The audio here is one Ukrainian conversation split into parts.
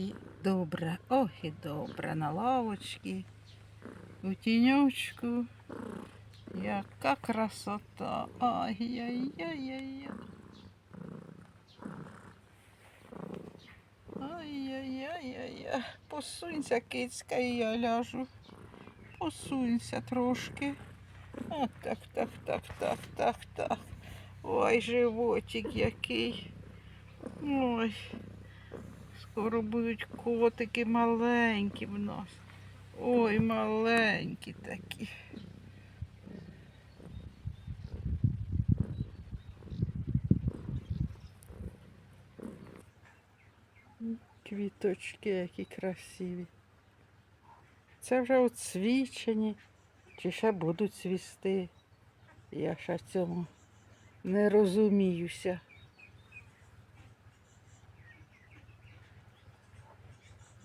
І добре, ох і добре на лавочці, у тіньочку. Яка красота. Ай-яй-яй-яй. Ай-яй-яй-яй. Посунься, кицька, і я ляжу. Посунься трошки. А, так, так, так, так, так, так. Ой, животик який. Ой. Будуть котики маленькі в нас. Ой, маленькі такі. Квіточки які красиві. Це вже оцвічені, чи ще будуть цвісти. Я ще цьому не розуміюся.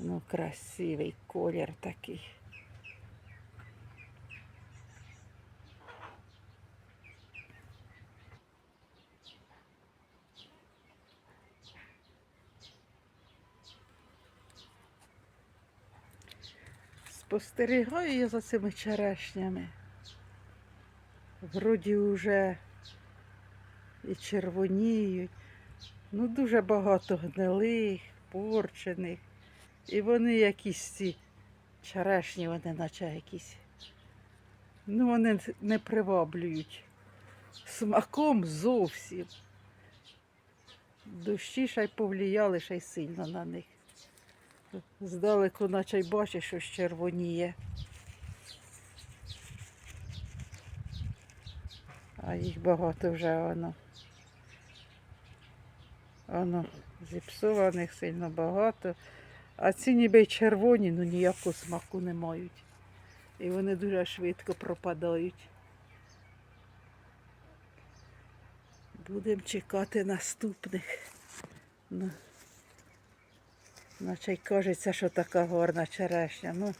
Ну, красивий колір такий. Спостерігаю я за цими черешнями. Вроді вже і червоніють. Ну, дуже багато гнилих, порчених. І вони якісь ці черешні, вони наче якісь. Ну, вони не приваблюють смаком зовсім. Дощі ще й повлияли ще й сильно на них. Здалеку, наче й бачиш, що червоніє. А їх багато вже воно. Воно зіпсованих сильно багато. А ці ніби й червоні, ну ніякого смаку не мають. І вони дуже швидко пропадають. Будемо чекати наступних. Ну, наче кажеться, що така гарна черешня. Ну,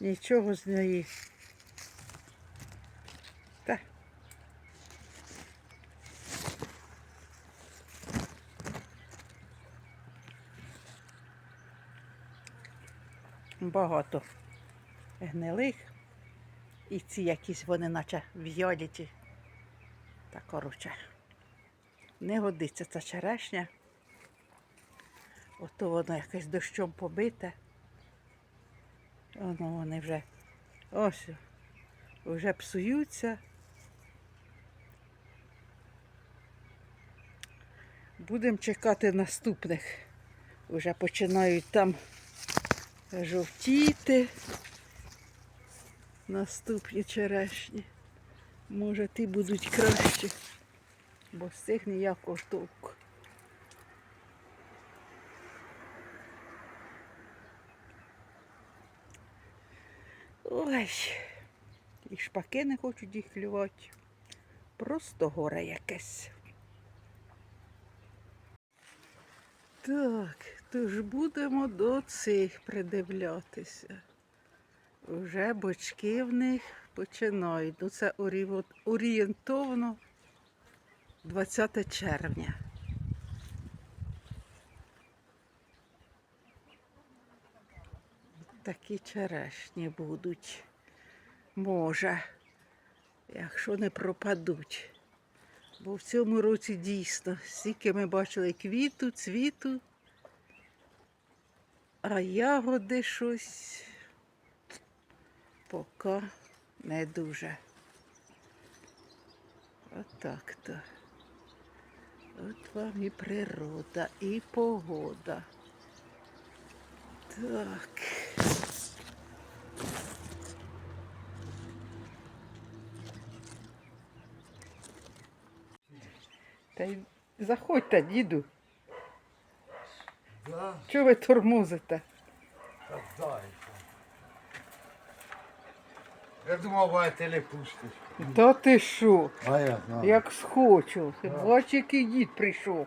нічого з неї. Багато гнилих. І ці якісь вони наче в'яліті. Та коротше. Не годиться ця черешня. Ото воно якесь дощом побите. Воно вони вже ось вже псуються. Будемо чекати наступних. Вже починають там жовтіти. Наступні черешні. Може, ті будуть кращі, бо з цих ніякого толку. Ой, і шпаки не хочуть їх клювати. Просто горе якесь. Так, тож будемо до цих придивлятися. Вже бочки в них починають. Ну, це орієнтовно 20 червня. Такі черешні будуть. Може, якщо не пропадуть. Бо в цьому році дійсно стільки ми бачили квіту, цвіту, а ягоди щось поки не дуже. Отак то. От вам і природа, і погода. Так. Та й заходьте, діду. Чого ви тормозите? дайте. Я думав, будете не пустиш. Та ти що? А я знаю. Як схочу. Бач, який дід прийшов.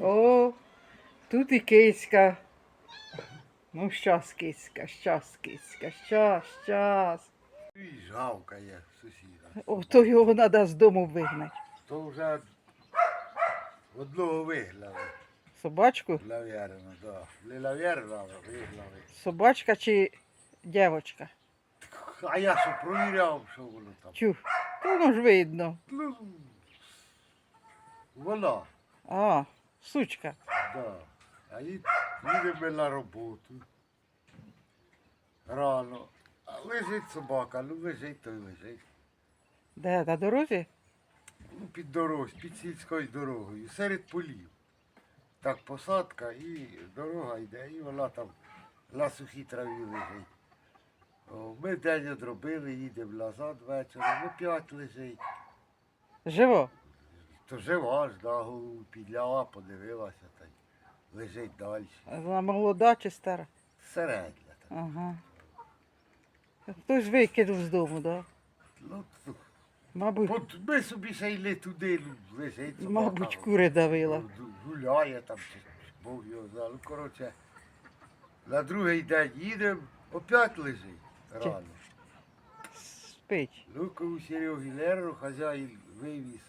О, тут і кицька. Ну, щас, кицька, щас, кицька, щас, щас. І жалко є сусіда. О, то його треба з дому вигнати. То вже одного вигнали. Собачку? Навірно, да. Не навірно, але вигнали. Собачка чи дівчинка? А я що провіряв, що воно там. Чу. Та воно ж видно. Ну, вона, А, сучка. да. А ї- їдемо на роботу. Рано. А лежить собака, ну лежить, то й лежить. Де на дорозі? Ну, під дорогою, під сільською дорогою, серед полів. Так посадка і дорога йде, і вона там на сухій траві лежить. О, ми день одробили, їдемо назад вечором, опять лежить. Живо. То жива ж, да, голову підляла, подивилася та й лежить далі. Вона молода чи стара? Середня. Так. Ага. Хтось викинув з дому, да? Ну, Мабуть, от ми собі ще йли туди, ну, лежить собака. мабуть, кури давила. Гуляє там, чи Бог його знає. Ну, коротше, на другий день їдемо, опять лежить рано. Спить. Ну, у Сереги Леру хазяїн вивіз,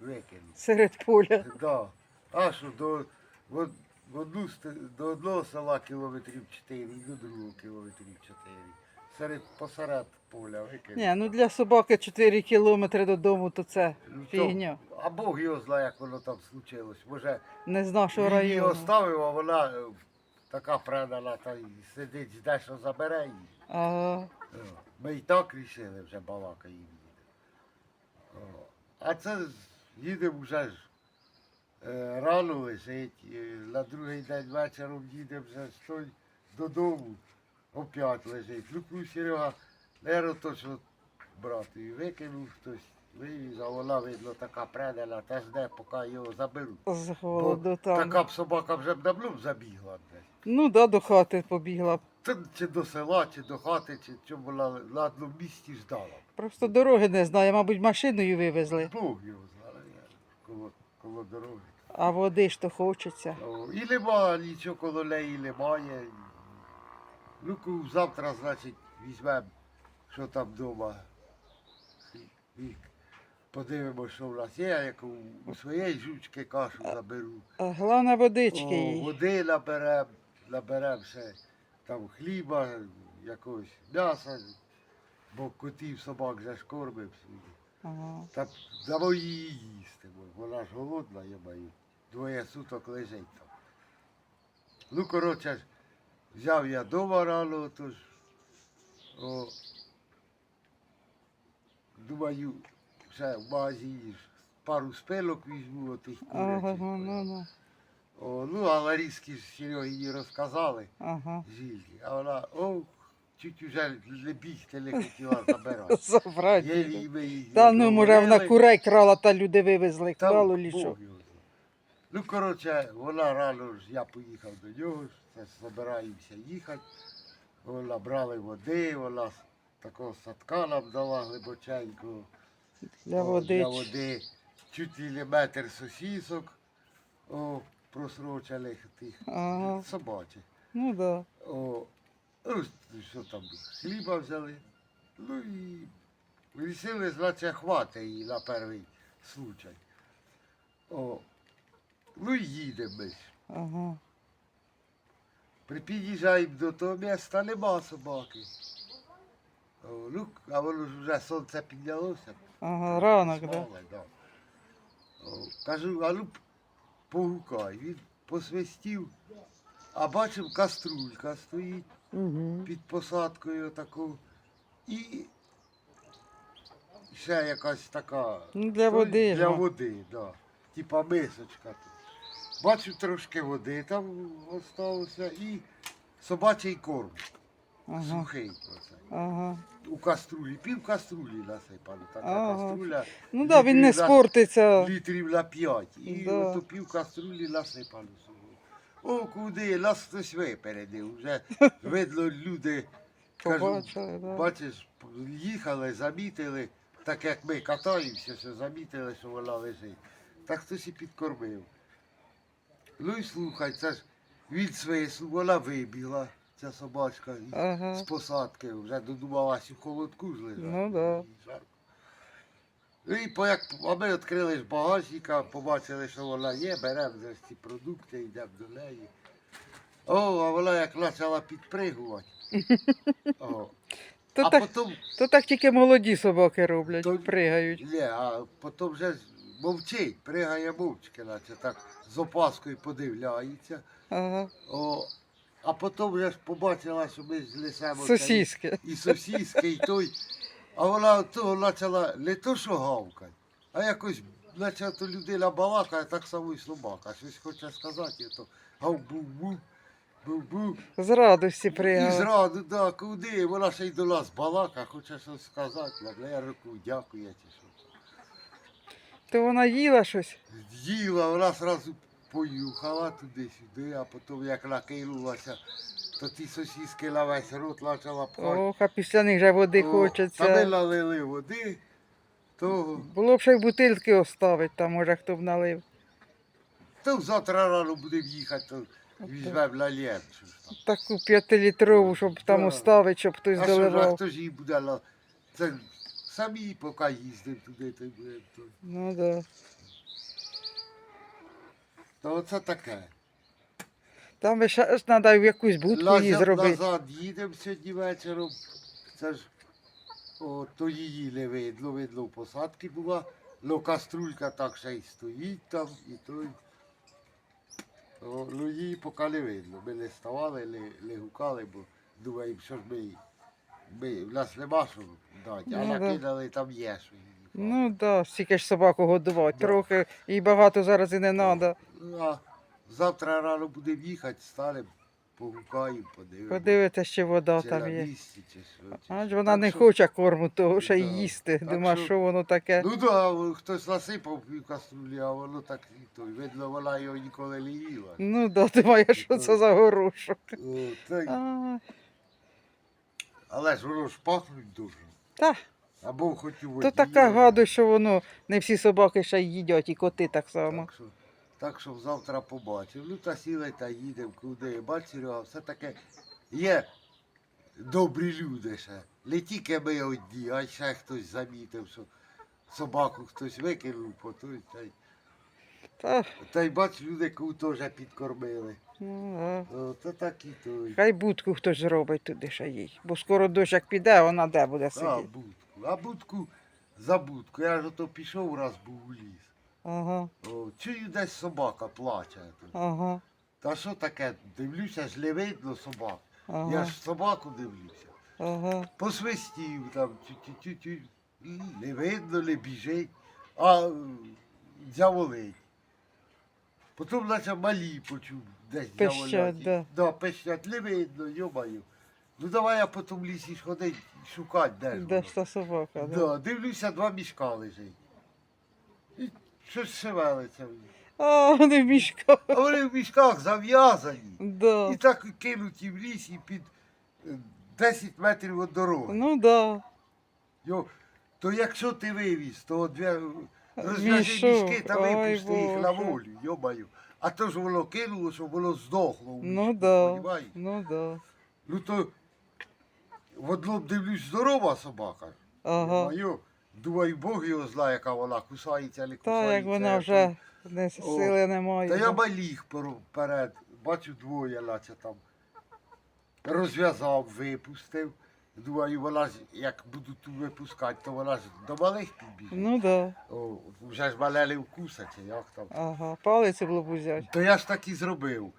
викинув. Серед поля. Да. А що, до, в, в одну, ст- до одного села кілометрів 4 і до другого кілометрів 4. Серед, посеред поля викинув. Ні, ну для собаки 4 кілометри додому, то це Ну, то- фігня. А Бог його знає, як воно там случилось. Може, Не з нашого він її району. оставив, а вона е, така предана, та й сидить, жде, що забере її. Ага. О, Ми і так рішили вже балакаємо. О, А це з- їдемо вже ж е, рано лежить, е, на другий день вечором їдемо вже з той додому, опять лежить. Ну, Серега, наверно, то, що братові викинув хтось, вивіз, а вона, видно, така предана, та жде, поки його заберуть. З голоду там. така б собака вже б давно забігла десь. Ну да, до хати побігла. Та чи до села, чи до хати, чи чому вона на одному місці ждала. Просто дороги не знає, мабуть, машиною вивезли. Бог його знає, коло, коло дороги. А води ж то хочеться. О, І нема, нічого коло неї немає. Ну, завтра, значить, візьмемо, що там вдома. І подивимося, що в нас є, я яку у своєї жучки кашу заберу. А Головне водички О, їй. води наберемо, наберемо ще там хліба, якогось м'яса, бо котів собак вже ж кормив. Ага. Та дамо її їсти, бо вона ж голодна, я маю. Двоє суток лежить там. Ну, коротше, ж, взяв я дома рано, тож. О, думаю, ще в магазині пару спилок візьму отих курячих. ну, ну, ну. О, ну, а Ларіски ж Серегі їй розказали Ага. жінки. А вона, о, чуть уже не бігти не хотіла забирати. Забрати. Ми її Та ну, може, вона договорили. курей крала, та люди вивезли, Там крало Бог лішо. його знає. Ну, коротше, вона рано ж, я поїхав до нього, ж, це збираємося їхати. Вона брали води, вона з такого садка нам дала глибоченького. Для води. Для води. Чуть метр сосісок, о, просрочених тих Ага. собачих. Ну да. О, ну, що там, хліба взяли. Ну і вирішили, значить, хвати її на перший случай. О, ну і їдемо ми. Ага. При- Під'їжджаємо до того міста, нема собаки. Ну, а воно ж вже сонце піднялося. Ага, ранок, да. Да. Кажу, а ну погукай. Він посвистів, а бачив каструлька стоїть. Угу. під посадкою таку. І ще якась така. Ну, для води. Для ж, води, да. Типа мисочка тут. Бачу трошки води там осталося і собачий корм Сухий. Оце. Ага. У каструлі, пів каструлі насипано. Така Ага. каструля. Ну да, він не літрів на- спортиться. Літрів на п'ять. І Да. ото пів каструлі насипано. собі. О, куди? Нас хтось випередив. Вже видно, люди кажу, Побачили, да. бачиш, їхали, замітили, так як ми катаємося, що замітили, що вона лежить. Так хтось і підкормив. Ну і слухай, це ж від свису, вона вибігла, ця собачка із- Ага. з посадки, вже додумалась у холодку ж лежати. Ну да. І по як, а ми відкрили ж багажника, побачили, що вона є, беремо за ці продукти, йдемо до неї. О, а вона як почала підпригувати. О. То, а так, потім, то так тільки молоді собаки роблять, То- пригають. ні, а потім вже ж мовчить, пригає мовчки, наче так з опаскою подивляється. Ага. О, а потім вже ж побачила, що ми ж несемо. Сосіски. і сосиски, і той. А вона от того почала не то, що гавкати, а якось, наче то людина балакає, так само і собака. Щось хоче сказати, то гав був був був З радості І пригали. зраду, да, куди? Вона ще й до нас балака, хоче щось сказати, ладно, я руку дякую чи що. То вона їла щось. Їла, вона одразу поюхала туди-сюди, а потім як накинулася, то ті сосиски на весь рот почала пхати. Ох, а після них же води О, Та ми налили води, того. Було б ще й бутильки оставити, там може хто б налив. То завтра рано будемо їхати, то візьмемо на там. Таку п'ятилітрову, щоб там Да. оставити, щоб хтось А що ж, а доливав. хто ж її буде? на- Це самі поки їздимо туди, то будемо. то. Ну да. То оце таке. Там ще ж треба в якусь будку її Назад, зробити. назад їдемо сьогодні вечором. Це ж о, то її не видно, видно, в посадці була. Ну каструлька так ще й стоїть там і той. О, ну її поки не видно. Ми не ставали, не, не гукали, бо думаємо, що ж ми, їй- ми в нас нема що дати, а Ну, да. накидали там є, що. Ну так, да, стільки ж собаку годувати. Да. Трохи і багато зараз і не треба. Ну, а завтра рано будемо їхати, станемо, погукаємо, подивимося. Подивитися, чи вода чи там на є. місці, чи що. чи що. вона Так не що- хоче корму того, що й Да. їсти. Так Думає, що- що воно таке. Ну так, хтось насипав пів каструлі, а воно так і той. Видно, вона його ніколи не їла. Ну да, думає, що це за горошок. О, та й- А, Але ж воно ж пахнуть дуже. Та, Або хоч у то така гадость, що воно не всі собаки ще й їдять, і коти так само. Так що, так що завтра побачив. Ну та сіли та їдемо куди. Бач, Серега, все таке є добрі люди ще. Не тільки ми одні, а ще хтось замітив, що собаку хтось викинув, по той, та й, Та, та й бач, люди кого теж підкормили. ну. О, то так і той. Хай будку хтось зробить туди ще їй. Бо скоро дощ як піде, вона де буде А, будку. А будку за будку. Я ж ото пішов раз був у ліс. Ага, О, чую, десь собака плаче. ага, Та що таке? Дивлюся, ж не видно собак. Я ж собаку дивлюся. ага. Посвистів там, тю-тю-тю-тю. Не видно, не біжить, а дяволить. Потім наче малі почув, десь Пищать, дяволять. да. Да, пищать, не видно, йомаю. Ну давай я потім в лісі ходить, шукати, де ж Де ж та собака? Да. Да, дивлюся, два мішка лежить. І щось шевелиться. в них. А, вони в мішках. А вони в мішках зав'язані. Да. І так кинуті в лісі під е, 10 метрів від дороги. Ну да. Йо, то якщо ти вивіз, то дві, розв'яжи Мішок, мішки та випусти їх на Боже. волю, йомаю. А то ж воно кинуло, щоб воно здохло. в Ну мішку, да. понімаєш? Ну да. Ну то в одному дивлюсь здорова собака. Ага. Йомаю. Думаю, Бог його знає, яка вона кусається, не кусається. Та як вона вже не сили немає. Та я маліг вперед, бачу двоє, наче там. Розв'язав, випустив. Думаю, вона ж, як буду ту випускати, то вона ж до малих підбіжить. Ну да. Вже ж мале не вкусить, чи як там. Ага. Палицю було б взяти. То я ж так і зробив.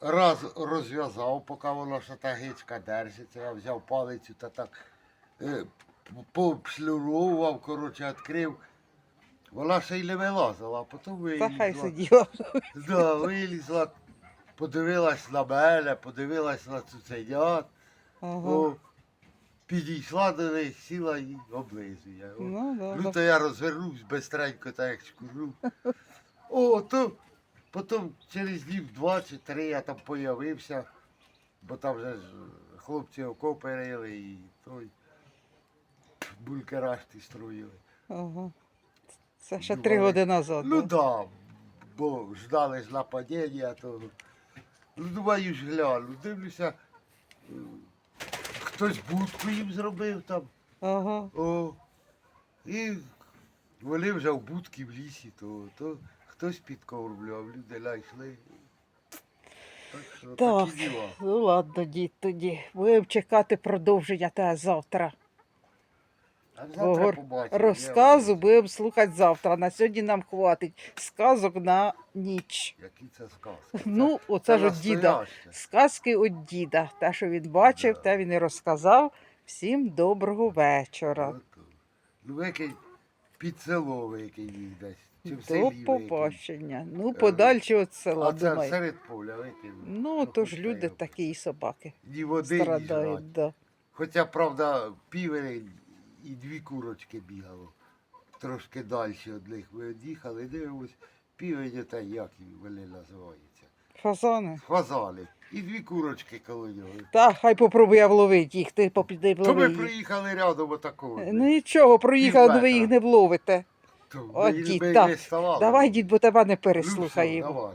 Раз розв'язав, поки вона ще та гичка держиться, я взяв палицю та так е, коротше, відкрив. Вона ще й не вилазила, а потім Та хай вилізла. сиділа. Да, вилізла, подивилась на мене, подивилась на цуценят, Ага. о, підійшла до них, сіла і облизує. О. Ну да. Ну да. то я розвернусь бистренько, так як шкуру. О, то потім через днів два чи три я там появився, бо там вже ж хлопці окопи рили і той булькерашти строїли. Ага. Це ще Думали. три роки назад. Ну да. да, бо ждали ж нападіння того. Ну, думаю, ж гляну, дивлюся, хтось будку їм зробив там. Ага. О, і Вони вже в будки в лісі, то, то хтось підкормлював, люди знайшли. Так що Так, такі діла. ну ладно, дід тоді. Будемо чекати продовження та завтра. Твого розказу будемо слухати завтра. На сьогодні нам хватить сказок на ніч. Які це сказки? Ну, оце ж від діда. Сказки від діда. Те, що він бачив, те він і розказав. Всім доброго вечора. Ну, викинь під село їх десь. Чи в До селі викинь. побачення. Ну, Е, подальше від села, А це думаю. серед поля викинь. Ну, то ж люди такі і собаки Ні води, ні жрать. страдають. Да. Хоча, правда, півень і дві курочки бігало. Трошки далі від них ми від'їхали, дивимось, півень та як вони називаються. Фазани. Фазани. І дві курочки коло нього. Та, хай попробує вловити їх, ти попіди То ми влови приїхали рядом отакого. Ну нічого, проїхали, ну ви їх не вловите. То От ми- дід, ми так. ставали. Давай, дід, бо тебе не Ну, все, переслухаємо. давай.